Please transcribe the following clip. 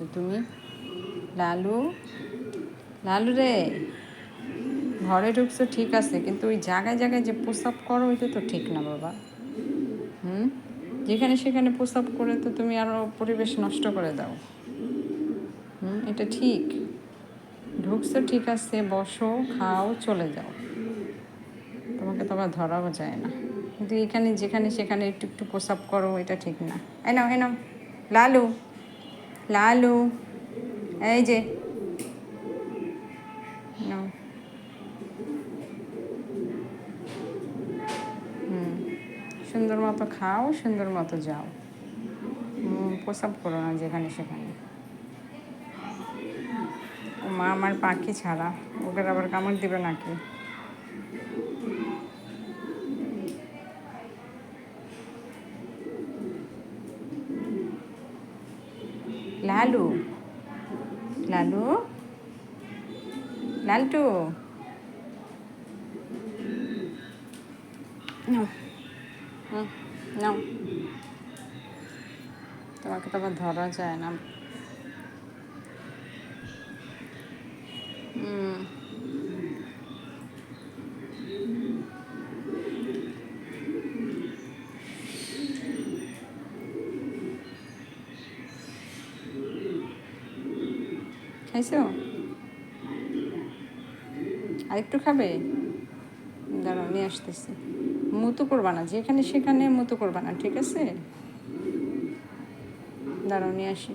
করছ তুমি? লালু? লালু রে, ঘরে ঢুকছো ঠিক আছে, কিন্তু ওই জায়গায় জায়গায় যে প্রস্রাব করো, ওইটা তো ঠিক না বাবা। হুম? যেখানে সেখানে প্রস্রাব করে তো তুমি আরও পরিবেশ নষ্ট করে দাও। হুম? এটা ঠিক। ঢুকছো, ঠিক আছে, বসো, খাও, চলে যাও। তোমাকে তো আবার ধরাও যায় না। কিন্তু এখানে যেখানে সেখানে একটু একটু প্রস্রাব করো, এটা ঠিক না। এই নাও এই নাও। লালু লালু এই যে সুন্দর মতো খাও সুন্দর মতো যাও। হুম, প্রস্রাব করো না যেখানে সেখানে। মা আমার পাখি ছাড়া ওকে আবার কামড় দিবে নাকি? লালু। লালু? লালটু? নাও। তোমাকে তো আবার ধরা যায় না। খাইছো? আর একটু খাবে? দাঁড়াও, নিয়ে আসতেছি। মুতো করবা না, যেখানে সেখানে মুতো করবা না, ঠিক আছে? দাঁড়াও, নিয়ে আসি।